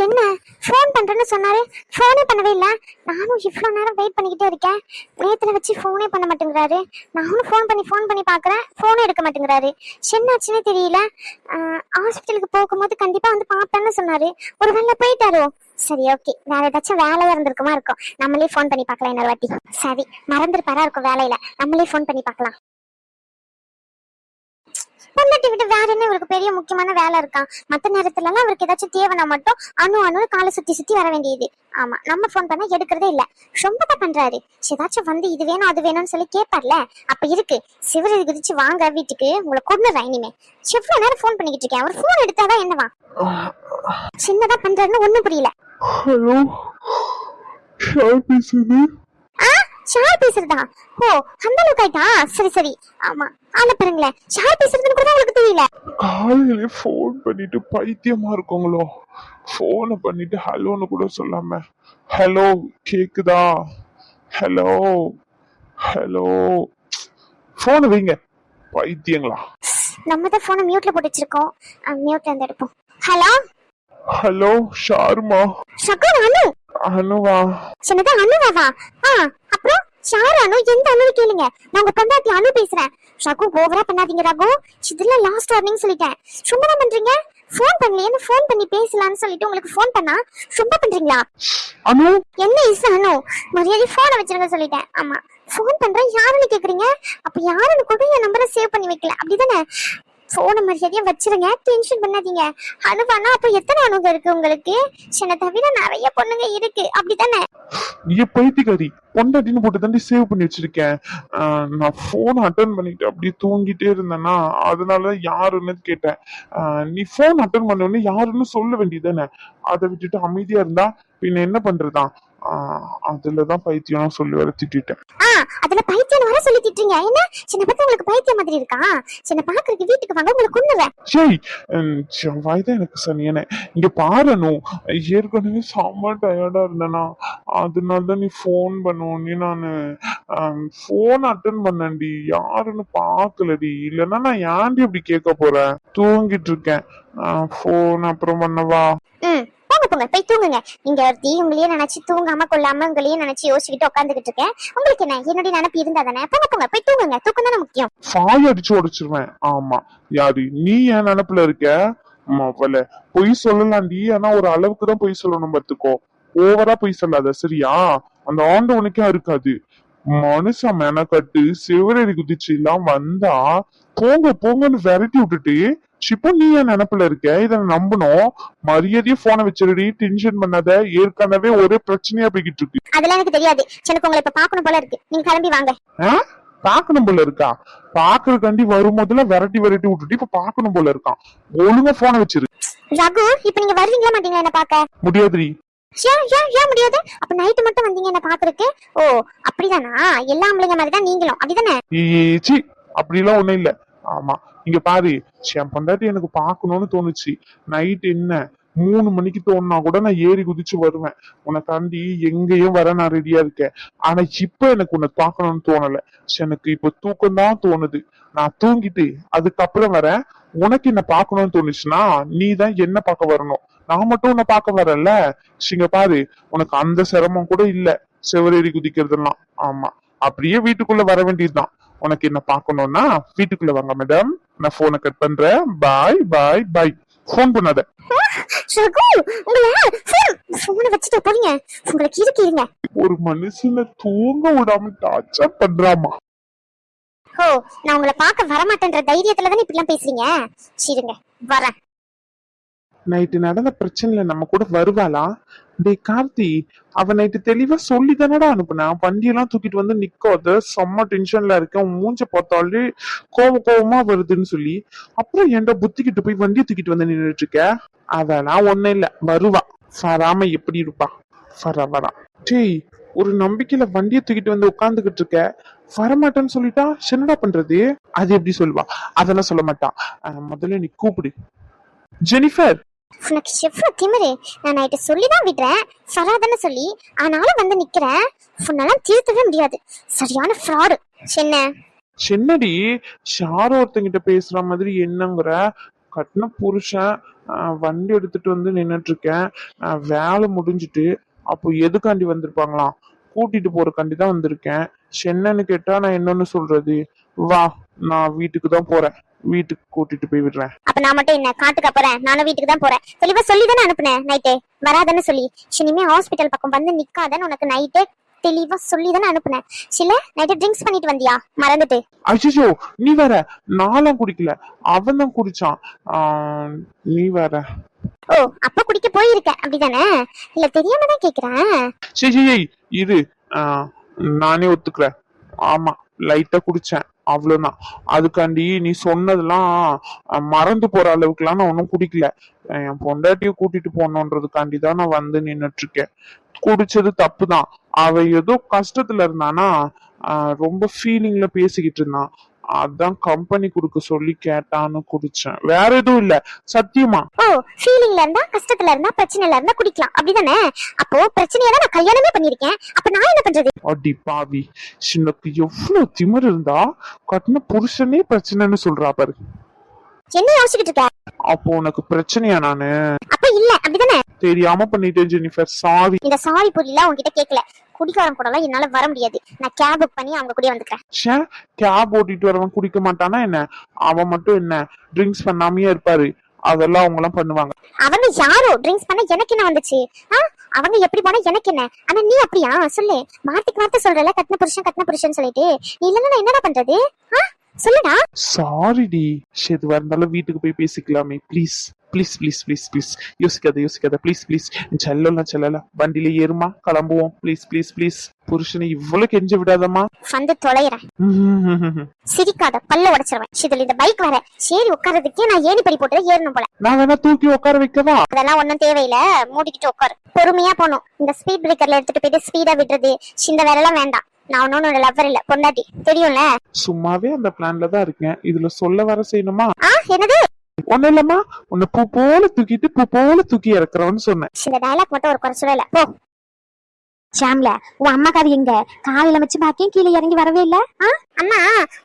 என்ன? ஃபோன் பண்றேன்னு சொன்னாரு. ஃபோனே பண்ணவே இல்ல. நானும் இவ்வளோ நேரம் வெயிட் பண்ணிக்கிட்டே இருக்கேன். நேத்துல வச்சு ஃபோனே பண்ண மாட்டேங்கிறாரு. நானும் ஃபோன் பண்ணி ஃபோன் பண்ணி பாக்குறேன். ஃபோனே எடுக்க மாட்டேங்கிறாரு. என்னாச்சுன்னே தெரியல. ஹாஸ்பிட்டலுக்கு போகும்போது கண்டிப்பா வந்து பார்ப்பேன்னு சொன்னாரு. ஒரு வேளை போயிட்டாரோ? சரி ஓகே வேற ஏதாச்சும் வேலையா இருந்திருக்குமா இருக்கும். நம்மளே ஃபோன் பண்ணி பார்க்கலாம் இன்னொரு வாட்டி. சரி மறந்துருப்பாரா இருக்கும் வேலையில. நம்மளே ஃபோன் பண்ணி பார்க்கலாம். பொண்டாட்டி விட்டு வேற என்ன இவருக்கு பெரிய முக்கியமான வேலை இருக்கான் மத்த நேரத்துல எல்லாம் அவருக்கு ஏதாச்சும் தேவைன்னா மட்டும் அணு அணு காலை சுத்தி சுத்தி வர வேண்டியது. ஆமா நம்ம ஃபோன் பண்ணா எடுக்கிறதே இல்ல. ரொம்ப பண்றாரு. ஏதாச்சும் வந்து இது வேணும் அது வேணும்னு சொல்லி கேட்பார்ல அப்ப இருக்கு. சிவரை குதிச்சு வாங்க வீட்டுக்கு. உங்களை கொண்டுறேன் இனிமே. எவ்வளவு நேரம் ஃபோன் பண்ணிக்கிட்டு இருக்கேன்? அவர் ஃபோன் எடுத்தாதான் என்னவா? சின்னதா பண்றாருன்னு ஒண்ணும் புரியல. ஹலோ? ஷார் பேசுறதா? ஓ அந்த அளவுக்கு ஆயிட்டா? சரி சரி. ஆமா. ஆள பாருங்களேன் ஷார் பேசுறதுன்னு கூட உங்களுக்கு தெரியல. காலையில ஃபோன் பண்ணிட்டு பைத்தியமா இருக்கவங்களோ ஃபோனை பண்ணிட்டு ஹலோன்னு கூட சொல்லாம ஹலோ கேக்குதா? ஹலோ ஹலோ ஃபோனை வைங்க பைத்தியங்களா? நம்ம தான் போனை மியூட்ல போட்டு வச்சிருக்கோம். மியூட்ல இருந்து எடுப்போம். ஹலோ ஹலோ ஷாருமா? சகோதர அனு அனுவா. சின்னதா அனுவாவா? ஆ. அனு எந்த அனு கேளுங்க? நான் உங்க பொண்டாட்டி அனு பேசுறேன். ரகு ஓவரா பண்ணாதீங்க ரகு. இதுல லாஸ்ட் வார்னிங் சொல்லிட்டேன். சும்மா பண்றீங்க? ஃபோன் பண்ணலையே ஃபோன் பண்ணி பேசலாம்னு சொல்லிட்டு உங்களுக்கு ஃபோன் பண்ணா? சும்மா பண்றீங்களா? அனு? என்ன இஸ் அனு? மரியாதை போனை வச்சிருக்க சொல்லிட்டேன். ஆமா. ஃபோன் பண்றேன் யாருன்னு கேக்குறீங்க? அப்ப யாருன்னு கூட என் நம்பரை சேவ் பண்ணி வைக்கல. அப்படிதானே? போனை மரியாதையா வச்சிருங்க. டென்ஷன் பண்ணாதீங்க. அனுவானா அப்ப எத்தனை அணுக இருக்கு உங்களுக்கு? சென்னை தவிர நிறைய பொண்ணுங்க இருக்கு. அப்படித்தானே? நீ பைத்தியக்காரி? பொண்டாட்டின்னு போட்டு தாண்டி சேவ் பண்ணி வச்சிருக்கேன். ஆஹ் நான் ஃபோன் அட்டன் பண்ணிட்டு அப்படியே தூங்கிட்டே இருந்தேன்னா அதனால யாருன்னு கேட்டேன். ஆஹ் நீ ஃபோன் அட்டன் பண்ண உடனே யாருன்னு சொல்ல வேண்டியதானே அதை விட்டுட்டு அமைதியா இருந்தா பின்ன என்ன பண்றதா? ஆஹ் அதுலதான் பைத்தியம் சொல்லி வர திட்டிட்டேன். ஆ அதுல பைத்தியம் வர சொல்லி திட்டுறீங்க. என்ன? சின்ன பார்த்தா உங்களுக்கு பைத்தியம் மாதிரி இருக்கா? சின்ன பாக்குறதுக்கு வீட்டுக்கு வாங்க உங்களுக்கு கொண்டுவேன் சரி செவ்வாய் தான் எனக்கு சனியனே. இங்க பாரணும் ஏற்கனவே செம்ம டயர்டா இருந்தேனா. அதனால தான் நீ ஃபோன் பண்ணுவோன்னே நான் ஃபோன் அட்டன் பண்ணேன்டி. யாருன்னு பார்க்கலடி இல்லைன்னா நான் ஏன்டி அப்படி கேட்க போறேன்? தூங்கிட்டு இருக்கேன். ஃபோன் அப்புறம் பண்ணவா? ம் போங்க போய் தூங்குங்க. நீங்க ஒருத்தி உங்களையே நினைச்சு தூங்காம கொள்ளாம உங்களையே நினைச்சு யோசிச்சுக்கிட்டு உட்காந்துக்கிட்டு இருக்கேன். உங்களுக்கு என்ன என்னுடைய நினைப்பு இருந்தா தானே? போங்க போங்க போய் தூங்குங்க. தூக்கம் தானே முக்கியம். சாய் அடிச்சு உடைச்சிருவேன் ஆமா. யாரு நீ என் நினப்புல இருக்க? மவள பொய் சொல்லலாம்டி ஆனா ஒரு அளவுக்கு தான் பொய் சொல்லணும் பார்த்துக்கோ. ஓவரா பொய் சொல்லாத சரியா? அந்த ஆண்டவனுக்கே இருக்காது மனுஷன் மெனக்கட்டு சிவரடி குதிச்சு எல்லாம் வந்தா போங்க போங்கன்னு விரட்டி விட்டுட்டு இப்போ நீ என் நினப்புல இருக்க? இத நம்பணும். மரியாதையா போனை வச்சிருடி. டென்ஷன் பண்ணாத. ஏற்கனவே ஒரே பிரச்சனையா போய்கிட்டு இருக்கு. அதெல்லாம் எனக்கு தெரியாது. எனக்கு உங்களை இப்ப பாக்கணும் போல இருக்கு. நீங்க கிளம்பி வாங்க? பாக்கணும் போல இருக்கா? பாக்குறதுக்காண்டி வரும்போதுல விரட்டி விரட்டி விட்டுட்டு இப்ப பாக்கணும் போல இருக்கான். ஒழுங்கா போனை வச்சிரு. ரகு இப்ப நீங்க வருவீங்களா மாட்டீங்களா என்ன பாக்க முடியாதுடி. ஏன் ஏன் ஏன் முடியாது? அப்ப நைட்டு மட்டும் வந்தீங்க என்ன பாக்குறதுக்கு ஓ அப்படிதானா? எல்லா ஆம்பளைங்க மாதிரி தான் நீங்களும். அப்படிதானே? ஈச்சி அப்படிலாம் ஒண்ணும் இல்ல. ஆமா. இங்க பாரு என் பொண்டாட்டி எனக்கு பாக்கணும்னு தோணுச்சு. நைட் என்ன? மூணு மணிக்கு தோணுனா கூட நான் ஏறி குதிச்சு வருவேன். உனக்காண்டி எங்கேயும் வர நான் ரெடியா இருக்கேன். ஆனா இப்ப எனக்கு உன்னை பார்க்கணும்னு தோணல. எனக்கு இப்ப தூக்கம் தான் தோணுது. நான் தூங்கிட்டு அதுக்கப்புறம் வரேன். உனக்கு என்ன பாக்கணும்னு தோணுச்சுன்னா நீ தான் என்ன பார்க்க வரணும்? நான் மட்டும் உன்னை பார்க்க வரல சிங்க பாரு உனக்கு அந்த சிரமம் கூட இல்ல. செவரேறி குதிக்கிறதெல்லாம் ஆமா. அப்படியே வீட்டுக்குள்ள வர வேண்டியதுதான். உனக்கு என்ன பார்க்கணும்னா வீட்டுக்குள்ள வாங்க மேடம் நான் போனை கட் பண்றேன். பாய் பாய் பாய் பண்ணாத. போனை இருங்க ஒரு மனுஷனை தூங்க விடாம டார்ச்சர் பண்றாமா? ஓ நான் உங்களை பார்க்க வரமாட்டேன்ற தைரியத்துல தானே இப்படி எல்லாம் பேசுறீங்க? சரிங்க வரேன். நைட்டு நடந்த பிரச்சனைல நம்ம கூட வருவாளா? டேய் கார்த்தி அவன் நைட்டு தெளிவா சொல்லி தானடா அனுப்புனா வண்டியெல்லாம் தூக்கிட்டு வந்து நிக்காத செம்ம டென்ஷன்ல இருக்கேன் மூஞ்ச பார்த்தாலே கோவ கோவமா வருதுன்னு சொல்லி அப்புறம் ஏன்டா புத்திக்கிட்டு போய் வண்டியை தூக்கிட்டு வந்து நின்றுட்டு இருக்க அதெல்லாம் ஒண்ணும் இல்ல. வருவா. வராம எப்படி இருப்பா? வர வரா. டேய் ஒரு நம்பிக்கையில வண்டியை தூக்கிட்டு வந்து உட்காந்துக்கிட்டு இருக்க வரமாட்டேன்னு சொல்லிட்டா என்னடா பண்றது? அது எப்படி சொல்லுவா? அதெல்லாம் சொல்ல மாட்டான் முதல்ல நீ கூப்பிடு. ஜெனிஃபர்! உனக்கு எவ்வளவு திமிரு. நான் நைட்டு சொல்லி தான் விடுறேன். வராதன்னு சொல்லி ஆனாலும் வந்து நிக்கிறேன். உன்னெல்லாம் திருத்தவே முடியாது. சரியான ஃப்ராடு என்ன என்னடி யாரோ ஒருத்தங்கிட்ட பேசுற மாதிரி என்னங்கிற? கட்டின புருஷன் வண்டி எடுத்துட்டு வந்து நின்னுட்டு இருக்கேன் வேலை முடிஞ்சிட்டு அப்போ எதுக்காண்டி வந்திருப்பாங்களாம்? கூட்டிட்டு போறக்காண்டி தான் வந்திருக்கேன். என்னன்னு கேட்டா நான் என்னன்னு சொல்றது? வா நான் வீட்டுக்கு தான் போறேன். வீட்டுக்கு கூட்டிட்டு போய் விடுறேன். அப்ப நான் மட்டும் என்ன காட்டுக்கு போறேன். நானும் வீட்டுக்கு தான் போறேன். தெளிவா சொல்லி தானே அனுப்புனேன் நைட்டே வராதன்னு சொல்லி. இனிமே ஹாஸ்பிட்டல் பக்கம் வந்து நிக்காதன்னு உனக்கு நைட்டே தெளிவா சொல்லி தானே அனுப்புனேன். சில நைட்டு ட்ரிங்க்ஸ் பண்ணிட்டு வந்தியா? மறந்துட்டு. அச்சோ நீ வேற. நானும் குடிக்கல. அவன் தான் குடிச்சான். நீ வேற. ஓ அப்ப குடிக்க போயிருக்க அப்படிதானே? இல்ல தெரியாம தான் கேக்குறேன். சரி சரி, இரு. நானே ஒத்துக்கிறேன். ஆமா. லைட்டா குடிச்சேன். அவ்வளவுதான். அதுக்காண்டி நீ சொன்னதெல்லாம் மறந்து போற அளவுக்குலாம் நான் ஒன்றும் குடிக்கல. என் பொண்டாட்டிய கூட்டிட்டு போனோன்றதுக்காண்டி தான் நான் வந்து நின்னுட்டு இருக்கேன் குடிச்சது தப்பு தான் அவ ஏதோ கஷ்டத்துல இருந்தானா ரொம்ப ஃபீலிங்ல பேசிக்கிட்டு இருந்தான். அதான் கம்பெனி கொடுக்க சொல்லி கேட்டான்னு குடிச்சேன். வேற எதுவும் இல்ல. சத்தியமா? ஓ ஃபீலிங்ல இருந்தா கஷ்டத்துல இருந்தா பிரச்சனைல இருந்தா குடிக்கலாம். அப்படிதானே? அப்போ பிரச்சனையை நான் கல்யாணமே பண்ணிருக்கேன் அப்ப நான் என்ன பண்றது? அடி பாவி. சின்னக்கு எவ்வளவு திமிரு இருந்தா கட்டின புருஷனே பிரச்சனைன்னு சொல்றா பாரு. என்ன யோசிச்சுக்கிட்டு இருக்க? அப்போ உனக்கு பிரச்சனையா நானு? அப்ப இல்ல அப்படிதானே? தெரியாம பண்ணிட்டேன் ஜெனிஃபர். சாரி இந்த சாரி புரியல உன்கிட்ட கேட்கல குடிக்காரன் கூட எல்லாம் என்னால வர முடியாது. நான் கேப் புக் பண்ணி அவங்க கூட வந்துக்கிறேன். கேப் ஓட்டிட்டு வரவன் குடிக்க மாட்டானா என்ன? அவன் மட்டும் என்ன? ட்ரிங்க்ஸ் பண்ணாமயே இருப்பாரு. அதெல்லாம் அவங்க எல்லாம் பண்ணுவாங்க. அவங்க யாரோ? ட்ரிங்க்ஸ் பண்ண எனக்கு என்ன வந்துச்சு? ஆ? அவங்க எப்படி போனா எனக்கு என்ன? ஆனா நீ அப்படியா? சொல்லு. வார்த்தைக்கு வார்த்தை சொல்றல கட்டின புருஷன் கட்டின புருஷன் சொல்லிட்டு. நீ இல்லன்னா நான் என்னடா பண்றது? ஆ? சொல்லுடா. சாரி டி. சரி எதுவா இருந்தாலும் வீட்டுக்கு போய் பேசிக்கலாமே please please please please please யோசிக்காத யோசிக்காத ப்ளீஸ் ப்ளீஸ் செல்லலாம் செல்லல வண்டியில ஏறுமா கிளம்புவோம் ப்ளீஸ் ப்ளீஸ் ப்ளீஸ் புருஷனை இவ்வளவு கெஞ்ச விடாதம்மா வந்து தொலைறேன் சிரிக்காத பல்ல உடைச்சிருவேன் இதுல இந்த பைக் வர சரி உட்காரதுக்கே நான் ஏணி படி போட்டு ஏறணும் போல நான் வேணா தூக்கி உட்கார வைக்கவா அதெல்லாம் ஒண்ணும் தேவையில்ல மூடிக்கிட்டு உட்காரு பொறுமையா போகணும் இந்த ஸ்பீட் பிரேக்கர்ல எடுத்துட்டு போயிட்டு ஸ்பீடா விடுறது இந்த வேலைலாம் வேண்டாம் நான் ஒன்னும் உன்னோட லவ்வர் இல்ல பொண்டாட்டி தெரியும்ல சும்மாவே அந்த பிளான்ல தான் இருக்கேன் இதுல சொல்ல வர செய்யணுமா என்னது ஒண்ணு இல்லம்மா. உன்னை பூ போல தூக்கிட்டு பூ போல தூக்கி இறக்குறவன்னு சொன்னேன். இந்த டயலாக் மட்டும் ஒரு குறை இல்ல போ. ஷாம்ல உன் அம்மா கதை எங்க? காலையில வச்சு பாக்கியும் கீழே இறங்கி வரவே இல்ல. அம்மா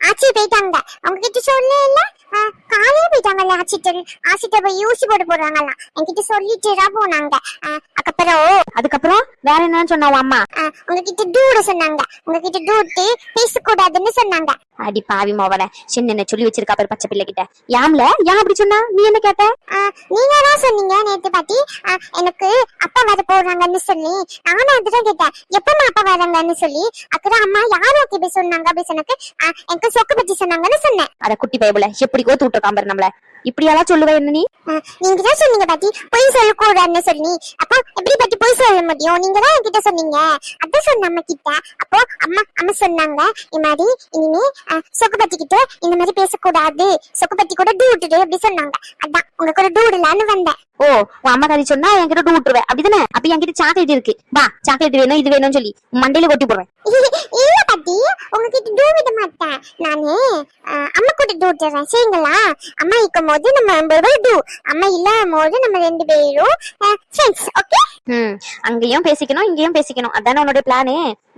ஆச்சி போயிட்டாங்க. அவங்க கிட்ட சொல்ல இல்ல காலையில போயிட்டாங்கல்ல ஆச்சிட்டு ஆச்சிட்ட போய் ஊசி போட்டு போடுறாங்கல்ல என்கிட்ட சொல்லிட்டுடா போனாங்க. அதுக்கப்புறம் அதுக்கப்புறம் வேற என்னன்னு சொன்னா அம்மா? உங்ககிட்ட டூட சொன்னாங்க. உங்ககிட்ட டூட்டு பேசக்கூடாதுன்னு சொன்னாங்க. அடி பாவி மோவல சின்ன சொல்லி வச்சிருக்கா பாரு பச்சை பிள்ளை கிட்ட யாம்ல? ஏன் அப்படி சொன்னா? நீ என்ன கேட்ட? நீங்க தான் சொன்னீங்க நேத்து பாட்டி? எனக்கு அப்பா வர போறாங்கன்னு சொல்லி. நானும் அதுதான் கேட்டேன். எப்பமா அப்பா வராங்கன்னு சொல்லி? அப்புறம் அம்மா யாரும் அப்படி சொன்னாங்க அப்படி சொன்னக்கு எனக்கு சொக்கு பத்தி சொன்னாங்கன்னு சொன்னேன். அத குட்டி பயபுல எப்படி கோத்து விட்டுருக்கான் பாரு நம்மள. இப்படியெல்லாம் சொல்லுவ என்ன நீ? நீங்க தான் சொன்னீங்க பாட்டி. பொய் சொல்லக்கூடாதுன்னு சொல்லி அப்போ எப்படி பாட்டி பொய் சொல்ல முடியும்? நீங்க தான் என்கிட்ட சொன்னீங்க. அதான் சொன்ன அம்மா கிட்ட அப்போ அம்மா அம்மா சொன்னாங்க. இந்த மாதிரி இனிமே சொக்கு பத்தி கிட்ட இந்த மாதிரி பேசக்கூடாது. சொக்கு பத்தி கூட டூ விட்டுடு அப்படி சொன்னாங்க. அதான் உங்க கூட டூ விடலான்னு வந்தேன். ஓ உன் அம்மா கதை சொன்னா என்கிட்ட டூ விட்டுருவேன் அப்படிதானே? அப்ப என்கிட்ட சாக்லேட் இருக்கு. வா சாக்லேட் வேணும் இது வேணும்னு சொல்லி. மண்டையில கொட்டி போடுறேன். இல்ல பாட்டி உங்ககிட்ட டூ விட மாட்டேன். நானு அம்மா கூட டூ விட்டுறேன் சரிங்களா? அம்மா இருக்கும் போது நம்ம பேரும் டூ அம்மா இல்லாத போது நம்ம ரெண்டு பேரும் ஃப்ரெண்ட்ஸ் ஓகே ம் அங்கேயும் பேசிக்கணும் இங்கேயும் பேசிக்கணும். அதானே உன்னோட பிளானு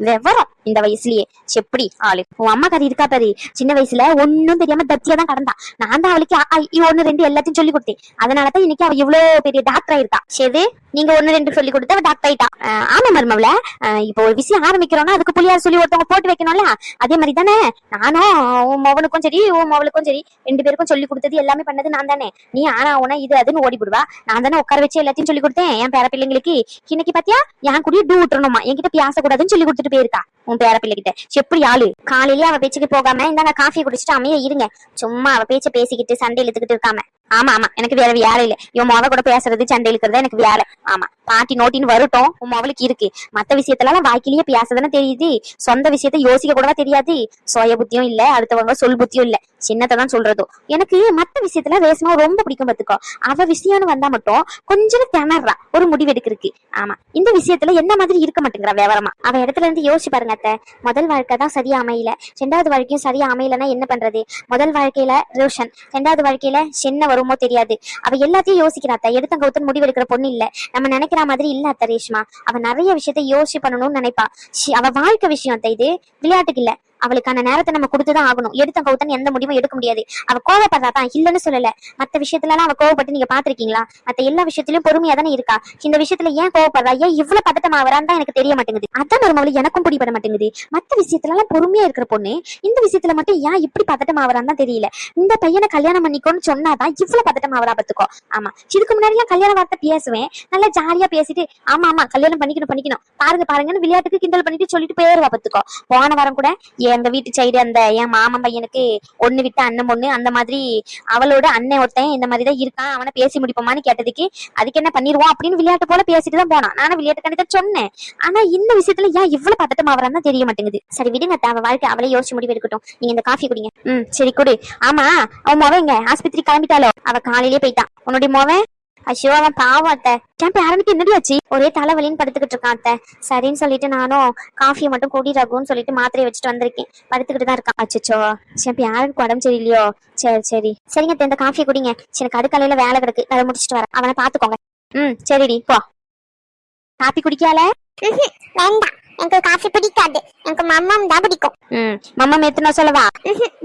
விவரம். இந்த வயசுலயே. செப்படி ஆளு. உன் அம்மா கதை இருக்கா பாரு? சின்ன வயசுல ஒன்னும் தெரியாம தத்தியா தான் கடந்தா. நான் தான் அவளுக்கு ஒன்னு ஒண்ணு ரெண்டு எல்லாத்தையும் சொல்லி கொடுத்தேன். அதனாலதான் இன்னைக்கு அவ இவ்வளவு பெரிய டாக்டர் ஆயிருக்கா. சரி நீங்க ஒண்ணு ரெண்டு சொல்லி கொடுத்து அவ டாக்டர் ஆயிட்டா. ஆமா மருமவள. இப்போ ஒரு விஷயம் ஆரம்பிக்கிறோம்னா அதுக்கு புள்ளியார் சொல்லி ஒருத்தவங்க போட்டு வைக்கணும்ல? அதே மாதிரி தானே? நானும் உன் மவனுக்கும் சரி உன் மவளுக்கும் சரி ரெண்டு பேருக்கும் சொல்லி கொடுத்தது எல்லாமே பண்ணது நான் தானே. நீ ஆனா உன இது அதுன்னு ஓடி விடுவா நான் தானே உட்கார வச்சு எல்லாத்தையும் சொல்லி கொடுத்தேன். என் பேர பிள்ளைங்களுக்கு. இன்னைக்கு பாத்தியா? என் கூடயே டூ விட்டுறணுமா என்கிட்ட பேசக்கூடாதுன்னு சொல்லி கொடுத்துட்டு போயிருக்கா. உன் பேர பிள்ளைகிட்ட. எப்படி ஆளு? காலையிலேயே அவ பேச்சுக்கு போகாம இந்தாங்க காஃபி குடிச்சிட்டு அமைய இருங்க. சும்மா அவ பேச்ச பேசிக்கிட்டு சண்டை இழுத்துக்கிட்டு இருக்காம. ஆமா ஆமா. எனக்கு வேற வேலை இல்ல. இவன் மொவ கூட பேசுறது சண்டை இழுக்கிறது எனக்கு வேலை. ஆமா. பாட்டி நோட்டின்னு வரட்டும். உன் மொவளுக்கு இருக்கு. மத்த விஷயத்தெல்லாம் வாய்க்கிலேயே பேசதானே தெரியுது. சொந்த விஷயத்த யோசிக்க கூடவா தெரியாது. சுய புத்தியும் இல்ல அடுத்தவங்க சொல் புத்தியும் இல்ல. சின்னத்தை தான் சொல்றதோ எனக்கு மத்த விஷயத்துல ரேசமா ரொம்ப பிடிக்கும் பாத்துக்கோ. அவ விஷயம்னு வந்தா மட்டும் கொஞ்சம் திணறா. ஒரு முடிவு எடுக்கிறதுக்கு. ஆமா. இந்த விஷயத்துல என்ன மாதிரி இருக்க மாட்டேங்கிறா விவரமா. அவ இடத்துல இருந்து யோசிச்சு பாருங்க அத்தை. முதல் வாழ்க்கை தான் சரியா அமையல. ரெண்டாவது வாழ்க்கையும் சரியா அமையலன்னா என்ன பண்றது? முதல் வாழ்க்கையில ரோஷன். ரெண்டாவது வாழ்க்கையில சின்ன தெரியாது. அவ எல்லாத்தையும் யோசிக்கிறா அத்தை எடுத்த கவுத்தன் முடிவு எடுக்கிற பொண்ணு இல்ல. நம்ம நினைக்கிற மாதிரி இல்ல அத்த ரேஷ்மா. அவ நிறைய விஷயத்த யோசிச்சு பண்ணணும்னு நினைப்பா. அவ வாழ்க்கை விஷயம் அத்த இது. விளையாட்டுக்கு இல்ல. அவளுக்கான நேரத்தை நம்ம கொடுத்துதான் ஆகணும். எடுத்த கவுத்தன் எந்த முடிவும் எடுக்க முடியாது. அவ கோவப்படுறா தான் இல்லைன்னு சொல்லல. மத்த விஷயத்துல எல்லாம் அவ கோவப்பட்டு நீங்க பாத்திருக்கீங்களா மத்த எல்லா விஷயத்திலயும் பொறுமையா தானே இருக்கா? இந்த விஷயத்துல ஏன் கோவப்படுறா? ஏன் இவ்வளவு பதட்டம் தான் எனக்கு தெரிய மாட்டேங்குது. அதான் மருமவளி எனக்கும் பிடிபட மாட்டேங்குது. மத்த விஷயத்துல எல்லாம் பொறுமையா இருக்கிற பொண்ணு இந்த விஷயத்துல மட்டும் ஏன் இப்படி பதட்டம் தான் தெரியல. இந்த பையனை கல்யாணம் பண்ணிக்கோன்னு சொன்னாதான் இவ்வளவு பதட்டம் ஆவரா பாத்துக்கோ ஆமா. இதுக்கு முன்னாடி எல்லாம் கல்யாண வார்த்தை பேசுவேன். நல்லா ஜாலியா பேசிட்டு ஆமா ஆமா கல்யாணம் பண்ணிக்கணும் பண்ணிக்கணும். பாருங்க பாருங்கன்னு விளையாட்டுக்கு கிண்டல் பண்ணிட்டு சொல்லிட்டு போயிருவா பாத்துக்கோ போன வாரம் கூட எங்க வீட்டு சைடு அந்த என் மாமன் பையனுக்கு ஒண்ணு விட்டு அண்ணன் பொண்ணு அந்த மாதிரி அவளோட அண்ணன் ஒருத்தன் இந்த மாதிரி தான் இருக்கான் அவனை பேசி முடிப்போமான்னு கேட்டதுக்கு அதுக்கு என்ன பண்ணிடுவோம் அப்படின்னு விளையாட்டு போல பேசிட்டு தான் போனான். நானும் விளையாட்டு கண்டிப்பா சொன்னேன். ஆனா இந்த விஷயத்துல ஏன் இவ்வளவு பதட்டம் ஆவறான்னு தெரிய மாட்டேங்குது. சரி விடுங்க அவ வாழ்க்கை அவளே யோசிச்சு முடிவு எடுக்கட்டும். நீங்க இந்த காஃபி குடிங்க. ம் சரி குடு. ஆமா அவன் மொவன் எங்க? ஆஸ்பத்திரி கிளம்பிட்டாலோ அவ காலையிலேயே போயிட்டான். உன்னுடைய மொவன் ஐயோ அவன் பாவம் அத்தை. கேன் பேரனுக்கு என்னடி ஆச்சு? ஒரே தலைவலின்னு படுத்துக்கிட்டு இருக்கான் அத்தை. சரின்னு சொல்லிட்டு நானும் காஃபியை மட்டும் கூடி ரகுன்னு சொல்லிட்டு மாத்திரையை வச்சுட்டு வந்திருக்கேன். படுத்துக்கிட்டு தான் இருக்கான். அச்சோ சரி யாருக்கு உடம்பு சரியில்லையோ? சரி சரி. சரிங்க அத்தை, இந்த காஃபியை குடிங்க. எனக்கு அடுக்கலையில வேலை கிடக்கு. அதை முடிச்சிட்டு வரேன். அவனை பாத்துக்கோங்க ம் சரிடி போ. காப்பி குடிக்கால வேண்டாம் எனக்கு காஃபி பிடிக்காது. எனக்கு மம்மம் தான் பிடிக்கும். ம் மம்மா மேத்துனா சொல்லவா?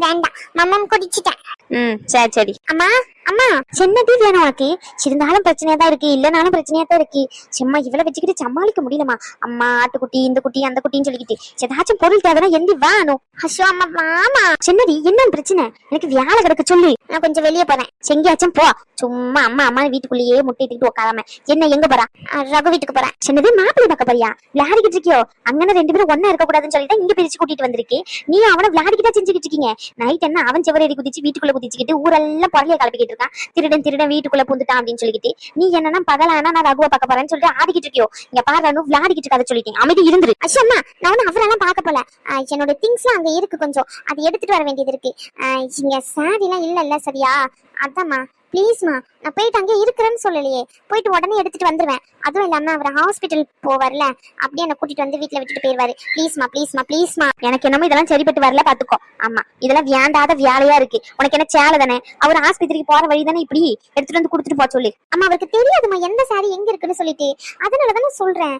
வேண்டாம் மம்மம் குடிச்சிட்டேன். ம். சரி சரி. அம்மா அம்மா சின்னது வேணும் உனக்கு இருந்தாலும் பிரச்சனையா தான் இருக்கு. இல்லனாலும் பிரச்சனையா தான் இருக்கு. சும்மா இவ்வளவு வச்சுக்கிட்டு சமாளிக்க முடியலமா அம்மா ஆட்டுக்குட்டி இந்த குட்டி அந்த குட்டின்னு சொல்லிக்கிட்டு. ஏதாச்சும் பொருள் தேவைன்னா எந்தி வேணும் அஷோ அம்மா மாமா. சின்னதி என்ன பிரச்சனை? எனக்கு வேலை கிடக்க சொல்லு. நான் கொஞ்சம் வெளியே போறேன். செங்கியாச்சும் போ. சும்மா அம்மா அம்மா வீட்டுக்குள்ளேயே முட்டைத்துக்கிட்டு உட்காராம என்ன எங்க போறா? ரகு வீட்டுக்கு போறேன். சின்னது மாப்பிள்ளை பார்க்க போறியா? விளையாடிக்கிட்டு இருக்கியோ? அங்கன ரெண்டு பேரும் ஒண்ணா இருக்க கூடாதுன்னு சொல்லிட்டு இங்க பிரிச்சு கூட்டிட்டு வந்திருக்கு. நீ அவனை விளையாடிக்கிட்டா செஞ்சுக்கிட்டு இருக்கீங்க. நைட் என்ன அவன் செவரேறி குதிச்சு வீட்டுக்குள்ள குதிச்சுக்கிட்டு ஊரெல்லாம் பொருளைய கிளப்பிக்கிட்டு இருக்கான். திருடன் திருடன் வீட்டுக்குள்ள புந்துட்டான் அப்படின்னு சொல்லிக்கிட்டு நீ என்னன்னா பகலானா நான் ரகுவை பார்க்க போறேன்னு சொல்லிட்டு ஆடிக்கிட்டு இருக்கியோ? இங்க பாரு அனு விளையாடிக்கிட்டு இருக்காத சொல்லிட்டேன் அமைதி இருந்துரு. அஷோ நான் வந்து அவரெல்லாம் பார்க்க போல. என்னோட திங்ஸ்லாம் அங்க இருக்கு கொஞ்சம். அது எடுத்துட்டு வர வேண்டியது இருக்கு. அஹ், இங்க சாரிலாம் இல்ல இல்ல சரியா? அதாம்மா ப்ளீஸ்மா நான் போயிட்டு அங்கே இருக்கிறேன்னு சொல்லலையே. போயிட்டு உடனே எடுத்துட்டு வந்துருவேன். அதுவும் இல்லாம அவர் ஹாஸ்பிட்டல் போவார்ல அப்படியே என்ன கூட்டிட்டு வந்து வீட்ல விட்டுட்டு போயிருவாரு. ப்ளீஸ்மா ப்ளீஸ்மா ப்ளீஸ்மா எனக்கு என்னமோ இதெல்லாம் சரிப்பட்டு வரல பாத்துக்கோ. ஆமா இதெல்லாம் வேண்டாத வேலையா இருக்கு. உனக்கு என்ன சேலை தானே? அவர் ஆஸ்பத்திரிக்கு போற வழி தானே இப்படி? எடுத்துட்டு வந்து கொடுத்துட்டு போ சொல்லு. அம்மா அவருக்கு தெரியாதும்மா எந்த சாரி எங்க இருக்குன்னு சொல்லிட்டு. அதனால தானே சொல்றேன்.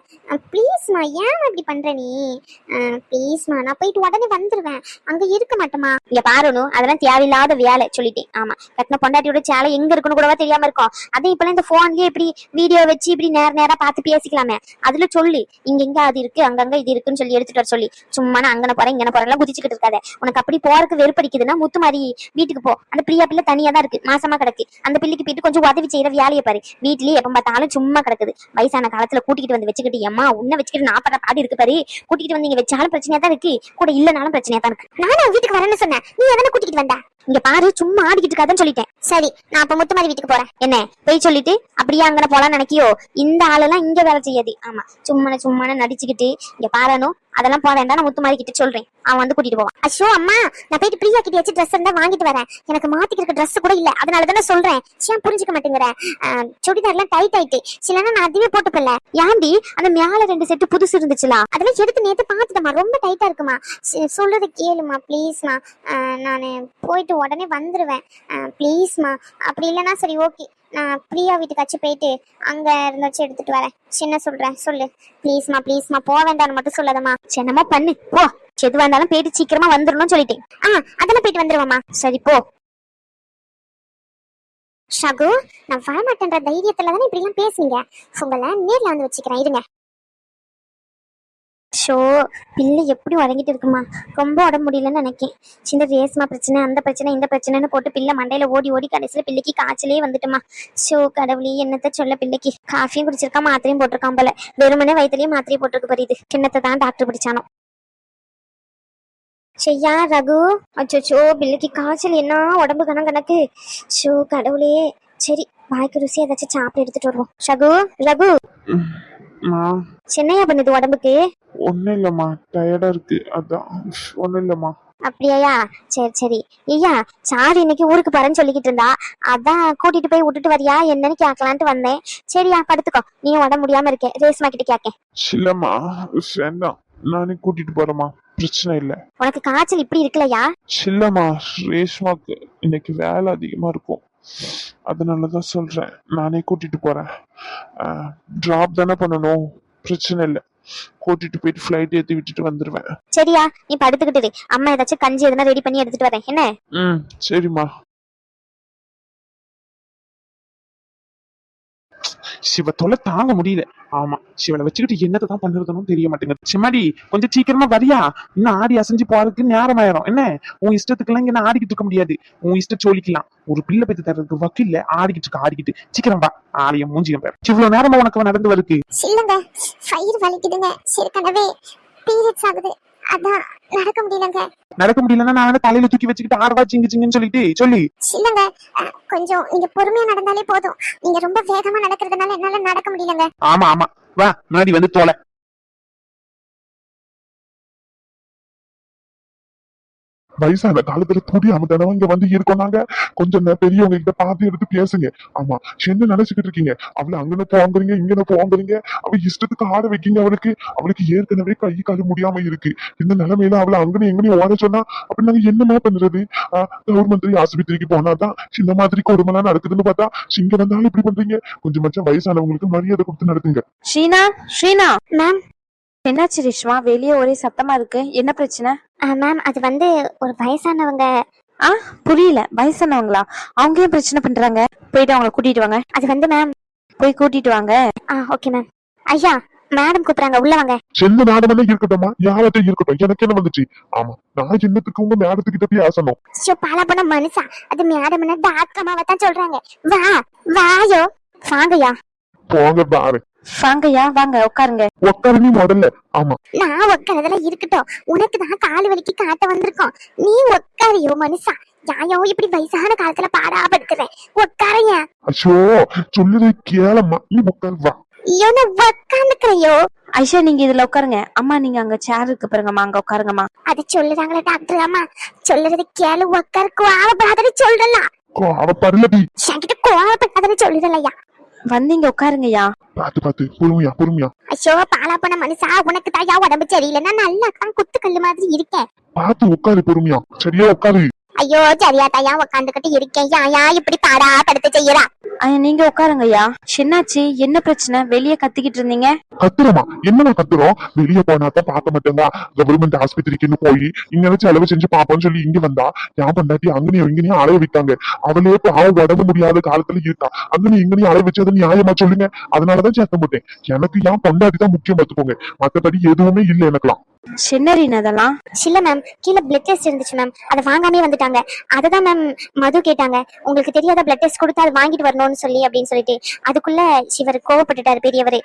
ப்ளீஸ்மா ஏன் இப்படி பண்ற நீ? ப்ளீஸ்மா நான் போயிட்டு உடனே வந்துருவேன். அங்க இருக்க மாட்டோமா இங்க பாருணும் அதெல்லாம் தேவையில்லாத வேலை சொல்லிட்டேன். ஆமா கட்டின பொண்டாட்டியோட சேலை எங்க இருக்குன்னு கூடவா தெரியாம இருக்கும். அதே இப்பெல்லாம் இந்த போன்லயே இப்படி வீடியோ வச்சு இப்படி நேர நேரா பார்த்து பேசிக்கலாமே. அதுல சொல்லு. இங்க இங்க அது இருக்கு? அங்கங்க இது இருக்குன்னு சொல்லி எடுத்துட்டு வர சொல்லி. சும்மா நான் அங்கன போறேன் இங்கன போறேன் குதிச்சுக்கிட்டு இருக்காத. உனக்கு அப்படி போறதுக்கு வெறுப்படிக்குதுன்னா முத்து மாதிரி வீட்டுக்கு போ. அந்த பிரியா பிள்ளை தனியா தான் இருக்கு. மாசமா கிடக்கு. அந்த பிள்ளைக்கு போயிட்டு கொஞ்சம் உதவி செய்யற வேலையை பாரு. வீட்லயே எப்ப பார்த்தாலும் சும்மா கிடக்குது. வயசான காலத்துல கூட்டிகிட்டு வந்து வச்சுக்கிட்டு ஏம்மா உன்ன வச்சுக்கிட்டு நான் படுற பாடு இருக்கு பாரு. கூட்டிகிட்டு வந்து இங்க வச்சாலும் பிரச்சனையா தான் இருக்கு. கூட இல்லனாலும் பிரச்சனையா தான் இருக்கு. நானும் வீட்டுக்கு வரேன்னு சொன்னேன். நீ எதனா கூட்டிட்டு வந்த? இங்க பாரு சும்மா ஆடிக்கிட்டு இருக்காதுன்னு சொல்லிட்டேன். சரி நான் அப்ப முத்துமாரி வீட்டுக்கு போறேன். என்ன போய் சொல்லிட்டு அப்படியே அங்கன போலாம்னு நினைக்கியோ? இந்த ஆளெல்லாம் இங்க வேலை செய்யாது. ஆமா சும்மா சும்மா நடிச்சுக்கிட்டு இங்க பாரணும் அதெல்லாம் போக வேண்டாம் நான் முத்துமாரி கிட்ட சொல்றேன். அவன் வந்து கூட்டிட்டு போவான். அஷோ அம்மா நான் போயிட்டு பிரியா கிட்ட வச்சு ட்ரெஸ் இருந்தா வாங்கிட்டு வரேன். எனக்கு மாத்திக்கிறதுக்கு ட்ரெஸ் கூட இல்ல. அதனால தானே சொல்றேன். ஏன் புரிஞ்சுக்க மாட்டேங்கிற. சுடிதார்லாம் டைட் ஆயிட்டு. சில நான் அதுவே போட்டுப்பல ஏன்டி அந்த மேல ரெண்டு செட்டு புதுசு இருந்துச்சுலா? அதெல்லாம் எடுத்து நேத்து பாத்துட்டமா ரொம்ப டைட்டா இருக்குமா? சி- சொல்றது கேளுமா ப்ளீஸ்மா நான் போயிட்டு உடனே வந்துருவேன். ப்ளீஸ்மா அப்படி இல்லைன்னா சரி ஓகே நான் பிரியா வீட்டுக்காச்சும் போயிட்டு அங்க இருந்தாச்சும் எடுத்துட்டு வரேன். சின்ன சொல்றேன் சொல்லு. ப்ளீஸ்மா ப்ளீஸ்மா போக வேண்டாம்னு மட்டும் சொல்லாதம்மா. என்னமோ பண்ணு போ. எதுவா இருந்தாலும் போயிட்டு சீக்கிரமா வந்துடணும்னு சொல்லிட்டேன். ஆ அதெல்லாம் போயிட்டு வந்துருவாமா சரி போ. ஷகு நான் வரமாட்டேன்ற தைரியத்துல தானே இப்படி எல்லாம் பேசுனீங்க? உங்களை நேர்ல வந்து வச்சுக்கிறேன் இருங்க. ஷோ பிள்ளை எப்படி உறங்கிட்டு இருக்குமா? ரொம்ப உடம்பு முடியலன்னு நினைக்கேன். சின்ன ரேஸ்மா பிரச்சனை அந்த பிரச்சனை இந்த பிரச்சனைன்னு போட்டு பிள்ளை மண்டையில ஓடி ஓடி கடைசியில பிள்ளைக்கு காய்ச்சலே வந்துட்டுமா. ஷோ கடவுளே என்னத்த சொல்ல பிள்ளைக்கு. காஃபியும் குடிச்சிருக்கான் மாத்திரையும் போட்டிருக்கான் போல. வெறுமனே வயிற்றுலயும் மாத்திரையும் போட்டிருக்கு பரியுது சின்னத்தை தான் டாக்டர் பிடிச்சானோ. செய்யா ரகு. அச்சோ பிள்ளைக்கு காய்ச்சல் என்ன உடம்பு கணம் கணக்கு. ஷோ கடவுளே. சரி வாய்க்கு ருசி ஏதாச்சும் சாப்பிட்டு எடுத்துட்டு வருவோம். ரகு ரகு. சின்னையா பண்ணுது உடம்புக்கு? ஒன்னும் இல்லம்மா. டயர்டா இருக்கு. அதான். ஒன்னும் இல்லம்மா. அப்படியா சரி சரி. ஐயா சாரு இன்னைக்கு ஊருக்கு போறேன்னு சொல்லிக்கிட்டு இருந்தா. அதான் கூட்டிட்டு போய் விட்டுட்டு வரியா? என்னன்னு கேட்கலான்ட்டு வந்தேன். சரியா படுத்துக்கோ. நீ உடம்பு முடியாம இருக்க. ரேஸ்மா கிட்ட கேட்கேன் இல்லம்மா. வேண்டாம். நானே கூட்டிட்டு போறேம்மா. பிரச்சனை இல்ல. உனக்கு காய்ச்சல் இப்படி இருக்குல்லையா? சில்லம்மா ரேஷ்மாக்கு இன்னைக்கு வேலை அதிகமா இருக்கும். அதனாலதான் சொல்றேன். நானே கூட்டிட்டு போறேன். டிராப் தானே பண்ணணும். பிரச்சனை இல்லை. கூட்டிட்டு போயிட்டு ஃப்ளைட் ஏத்தி விட்டுட்டு வந்துருவேன். சரியா நீ படுத்துக்கிட்டு இரு. அம்மா ஏதாச்சும் கஞ்சி எதுனா ரெடி பண்ணி எடுத்துட்டு வரேன். என்ன? ம் சரிம்மா. சிவ தொலை தாங்க முடியல. ஆமா சிவனை வச்சுக்கிட்டு என்னத்தை தான் பண்ணுறதுன்னு தெரிய மாட்டேங்குது. சிமாடி கொஞ்சம் சீக்கிரமா வரியா? இன்னும் ஆடி அசைஞ்சு போறதுக்கு நேரம் ஆயிரும் என்ன? உன் இஷ்டத்துக்கெல்லாம் இங்க ஆடிக்கிட்டு இருக்க முடியாது. உன் இஷ்டம் சொல்லிக்கலாம். ஒரு பிள்ளை பெற்று தர்றதுக்கு வக்கில்ல. ஆடிக்கிட்டு இருக்க ஆடிக்கிட்டு. சீக்கிரம் வா. ஆலயம் மூஞ்சியம் பேர் இவ்வளவு நேரமா உனக்கு நடந்து வருது இல்லங்க. ஃபயர் வலிக்குதுங்க. ஏற்கனவே பீரியட்ஸ் ஆகுது. அதான் நடக்க முடியலங்க. நடக்க முடியலன்னா நான் வந்து தலையில தூக்கி வச்சுக்கிட்டு ஆறுவா சிங்கு சிங்குன்னு சொல்லிட்டு சொல்லி. இல்லங்க கொஞ்சம் நீங்க பொறுமையா நடந்தாலே போதும். நீங்க ரொம்ப வேகமா நடக்கிறதுனால என்னால நடக்க முடியலங்க. ஆமா ஆமா. வா முன்னாடி வந்து தோலை. வயசான காலத்துல துடியாம தானே இங்க வந்து இருக்கோம் நாங்க. கொஞ்சம் பெரியவங்க கிட்ட பார்த்து எடுத்து பேசுங்க. ஆமா என்ன நினைச்சுக்கிட்டு இருக்கீங்க? அவளை அங்கன போங்குறீங்க இங்கன போங்குறீங்க. அவ இஷ்டத்துக்கு ஆட வைக்கீங்க அவளுக்கு. அவளுக்கு ஏற்கனவே கை கால் முடியாம இருக்கு. இந்த நிலைமையில அவளை அங்கன எங்கனையும் ஓட சொன்னா அப்ப நாங்க என்னமா பண்றது? கவர்மெண்ட் ஆஸ்பத்திரிக்கு போனாதான் இந்த மாதிரி கொடுமைலாம் நடக்குதுன்னு பார்த்தா இங்க வந்தாலும் இப்படி பண்றீங்க? கொஞ்சம் மச்சம் வயசானவங்களுக்கு மரியாதை கொடுத்து நடத்துங்க. ஸ்ரீனா ஸ்ரீனா மேம் என்னாச்சு ரேஷ்மா? வெளியே ஒரே சத்தமா இருக்கு. என்ன பிரச்சனை? மேம் அது வந்து ஒரு வயசானவங்க. ஆ புரியல. வயசானவங்களா? அவங்க ஏன் பிரச்சனை பண்றாங்க? போயிட்டு அவங்கள கூட்டிட்டு வாங்க. அது வந்து மேம் போய் கூட்டிட்டு வாங்க. ஆ ஓகே மேம் ஐயா மேடம் கூப்பிடுறாங்க. உள்ள வாங்க. செல்ல நாடகம் இருக்கட்டும்மா. யார்கிட்ட இருக்கட்டும். எனக்கு என்ன வந்துச்சு? ஆமா நான் என்னத்துக்கு உங்க மேடத்துக்கிட்ட போய் ஆசணும் ஷோ பாலா பண்ண மனுஷா. அது மேடம் டாக்டர் அம்மாவை தான் சொல்றாங்க. வா வாயோ. வாங்கய்யா. போங்க பாரு. வாங்கய்யா வாங்க உட்காருங்க. உட்காரு நீ முதல்ல. ஆமா. நான் உட்காரதுல இருக்கட்டும். உனக்கு தான் கால் வலிக்கு காட்ட வந்திருக்கோம். நீ உட்காரியோ மனுஷா. யாயோ இப்படி வயசான காலத்துல பாடாப்படுத்துறேன் உட்காரையா அச்சோ சொல்லுது கேளம்மா. நீ உட்காரு வா. ஐயோ நான் உட்காந்துக்கிறையோ ஐஷா நீங்க இதுல உட்காருங்க. அம்மா நீங்க அங்க சேர் இருக்கு பாருங்கம்மா அங்க உட்காருங்கம்மா. அது சொல்லுறாங்களே டாக்டர் அம்மா. சொல்லுறது கேளு உட்காரு. கோவப்படாதன்னு சொல்றலாம் அவ பரலடி என்கிட்ட கோவப்படாதன்னு சொல்லுறலையா வந்தீங்க உட்காருங்கய்யா. பாத்து பாத்து பொறுமையா பொறுமையா. ஐயோ பாலா பண்ண மனுஷா உனக்கு தாயா உடம்பு சரியில்லைன்னா நல்லா தான் குத்துக்கல்லு மாதிரி இருக்கேன் பாத்து உட்காரு பொறுமையா. சரியா உட்காரு. ஐயோ சரியா தாயா உட்காந்துக்கிட்டு இருக்கேன்? யாயா இப்படி பாடா படுத்து செய்யறா? ஐயா நீங்க உட்காருங்கய்யா என்னாச்சு? என்ன பிரச்சனை? வெளியே கத்திக்கிட்டு இருந்தீங்க? கத்துறோமா? என்னடா கத்துறோம்? வெளிய போனா தான் பார்க்க மாட்டேங்க. கவர்மெண்ட் ஆஸ்பத்திரிக்குன்னு போய் இங்க செலவு செஞ்சு பாப்போம்னு சொல்லி இங்க வந்தா என் பொண்டாட்டி அங்கனையும் இங்கனையும் அலைய வைத்தாங்க அவளே பாவம் உடம்பு முடியாத காலத்துல இருக்கா. அங்கனையும் இங்கனையும் அலைய வச்சது நியாயமா சொல்லுங்க. அதனாலதான் சேர்த்த மாட்டேன் எனக்கு என் பொண்டாட்டி தான் முக்கியம் பார்த்துக்கோங்க. மத்தபடி எதுவுமே இல்ல எனக்குலாம் சென்னரின் அதெல்லாம்? இல்ல மேம் கீழே பிளட் டெஸ்ட் இருந்துச்சு மேம் அதை வாங்காமே வந்துட்டாங்க. அதுதான் மேம் மது கேட்டாங்க. உங்களுக்கு தெரியாத பிளட் டெஸ்ட் கொடுத்து அதை வாங்கிட்டு வரணும்னு சொல்லி அப்படின்னு சொல்லிட்டு. அதுக்குள்ள சிவர் கோவப்பட்டுட்டாரு பெரியவர்.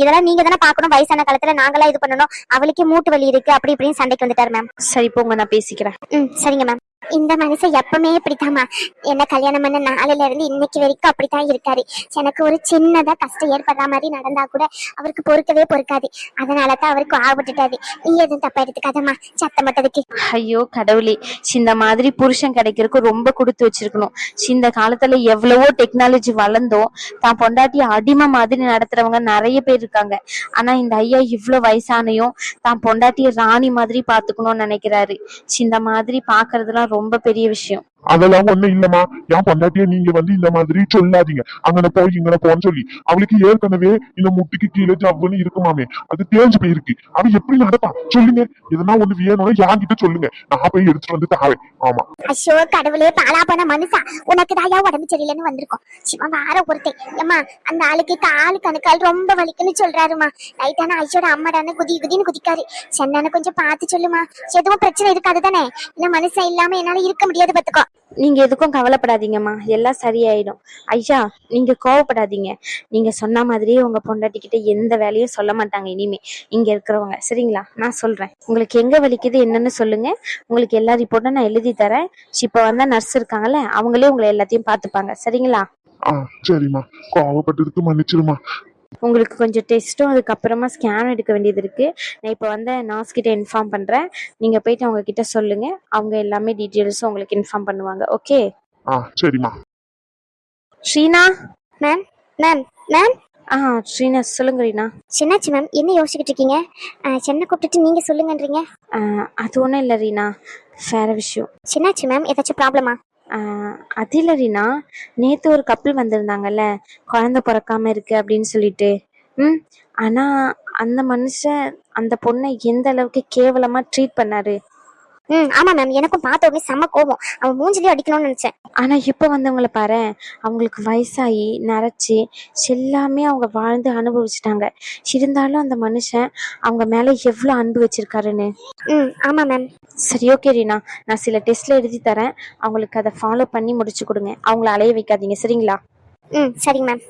இதெல்லாம் நீங்க தானே பார்க்கணும். வயசான காலத்துல நாங்களா இது பண்ணணும். அவளுக்கே மூட்டு வலி இருக்கு. அப்படி இப்படின்னு சண்டைக்கு வந்துட்டாரு மேம் சரி போங்க நான் பேசிக்கிறேன். ம் சரிங்க மேம் இந்த மனுஷன் எப்பவுமே இப்படித்தாம்மா என்ன கல்யாணம் பண்ண நாளில இருந்து இன்னைக்கு வரைக்கும் அப்படித்தான் இருக்காரு. எனக்கு ஒரு சின்னதா கஷ்டம் ஏற்படுற மாதிரி நடந்தா கூட அவருக்கு பொறுக்கவே பொறுக்காது. அதனால தான் அவருக்கு ஆகப்பட்டுட்டாரு நீ எதுவும் தப்பா எடுத்துக்காதம்மா. சத்தம் மட்டும் ஐயோ கடவுளே. இந்த மாதிரி புருஷன் கிடைக்கிறதுக்கு ரொம்ப கொடுத்து வச்சிருக்கணும். இந்த காலத்துல எவ்வளவோ டெக்னாலஜி வளர்ந்தோம். தான் பொண்டாட்டி அடிமை மாதிரி நடத்துறவங்க நிறைய பேர் இருக்காங்க. ஆனா இந்த ஐயா இவ்வளவு வயசானையும் தான் பொண்டாட்டிய ராணி மாதிரி பாத்துக்கணும்னு நினைக்கிறாரு. இந்த மாதிரி பாக்குறதுலாம் ரொம்ப பெரிய விஷயம். அதெல்லாம் ஒண்ணும் இல்லம்மா. என் பொண்டாட்டிய நீங்க வந்து இந்த மாதிரி சொல்லாதீங்க. அங்கன போய் இங்கன போன்னு சொல்லி. அவளுக்கு ஏற்கனவே இந்த முட்டிக்கு கீழே ஜவ்வுன்னு இருக்குமாமே. அது தேஞ்சு போயிருக்கு. அவ எப்படி நடப்பா? சொல்லுங்க. எதனா ஒண்ணு வேணும்னா யாங்கிட்ட சொல்லுங்க. நான் போய் எடுத்துட்டு வந்து தாவேன் ஆமா. அஷோ கடவுளே பாலா போன மனுஷா. உனக்கு தாயா உடம்பு சரியில்லைன்னு வந்திருக்கோம். சிவன் வார ஒருத்தன். ஏமா அந்த ஆளுக்கு காலு கணக்கால் ரொம்ப வலிக்குன்னு சொல்றாருமா நைட்டான ஐயோட அம்மாடான குதி குதின்னு குதிக்காரு. சென்னான கொஞ்சம் பார்த்து சொல்லுமா எதுவும் பிரச்சனை இருக்காது தானே? இந்த மனுஷன் இல்லாம என்னால இருக்க முடியாது பாத்துக்கோ நீங்க எதுக்கும் கவலைப்படாதீங்கம்மா. எல்லாம் சரியாயிடும். ஐயா நீங்க கோவப்படாதீங்க. நீங்க சொன்ன மாதிரியே உங்க பொண்டாட்டி கிட்ட எந்த வேலையும் சொல்ல மாட்டாங்க இனிமே. இங்க இருக்கிறவங்க. சரிங்களா? நான் சொல்றேன். உங்களுக்கு எங்க வலிக்குது என்னன்னு சொல்லுங்க. உங்களுக்கு எல்லா ரிப்போர்ட்டும் நான் எழுதி தரேன். இப்ப வந்தா நர்ஸ் இருக்காங்கல்ல அவங்களே உங்களை எல்லாத்தையும் பாத்துப்பாங்க சரிங்களா? ஆ சரிம்மா. கோவப்பட்டதுக்கு மன்னிச்சிருமா உங்களுக்கு கொஞ்சம் டெஸ்ட்டும் அதுக்கப்புறமா ஸ்கேன் எடுக்க வேண்டியது இருக்கு. நான் இப்போ வந்து நர்ஸ் கிட்ட இன்ஃபார்ம் பண்றேன். நீங்க போயிட்டு அவங்க கிட்ட சொல்லுங்க. அவங்க எல்லாமே டீட்டெயில்ஸும் உங்களுக்கு இன்ஃபார்ம் பண்ணுவாங்க. ஓகே ஆ சரிம்மா. ஸ்ரீனா? மேம் மேம் மேம் ஆ ஸ்ரீனா சொல்லுங்க ரீனா. சின்னாச்சு மேம் என்ன யோசிச்சுக்கிட்டு இருக்கீங்க? சென்னை கூப்பிட்டுட்டு நீங்க சொல்லுங்கன்றீங்க. ஆஹ் அது ஒன்றும் இல்லை ரீனா. வேற விஷயம். சின்னாச்சு மேம் ஏதாச்சும் ப்ராப்ளமா அதிலரினா நேற்று ஒரு கப்பல் வந்திருந்தாங்கல்ல குழந்தை பிறக்காம இருக்கு அப்படின்னு சொல்லிட்டு. ம் ஆனா அந்த மனுஷன் அந்த பொண்ணை எந்த அளவுக்கு கேவலமா ட்ரீட் பண்ணாரு? ம் ஆமா மேம் எனக்கும் பார்த்த உடனே செம்ம கோவம் அவன் மூஞ்சிலே அடிக்கணும்னு நினைச்சேன். ஆனா இப்ப வந்தவங்கள பாரு. அவங்களுக்கு வயசாகி நரைச்சி எல்லாமே அவங்க வாழ்ந்து அனுபவிச்சிட்டாங்க. இருந்தாலும் அந்த மனுஷன் அவங்க மேல எவ்வளவு அன்பு வச்சிருக்காருன்னு. ம் ஆமா மேம் சரி ஓகே ரீனா. நான் சில டெஸ்ட்ல எழுதி தரேன். அவங்களுக்கு அதை ஃபாலோ பண்ணி முடிச்சு கொடுங்க. அவங்கள அலைய வைக்காதீங்க. சரிங்களா? ம் சரிங்க மேம்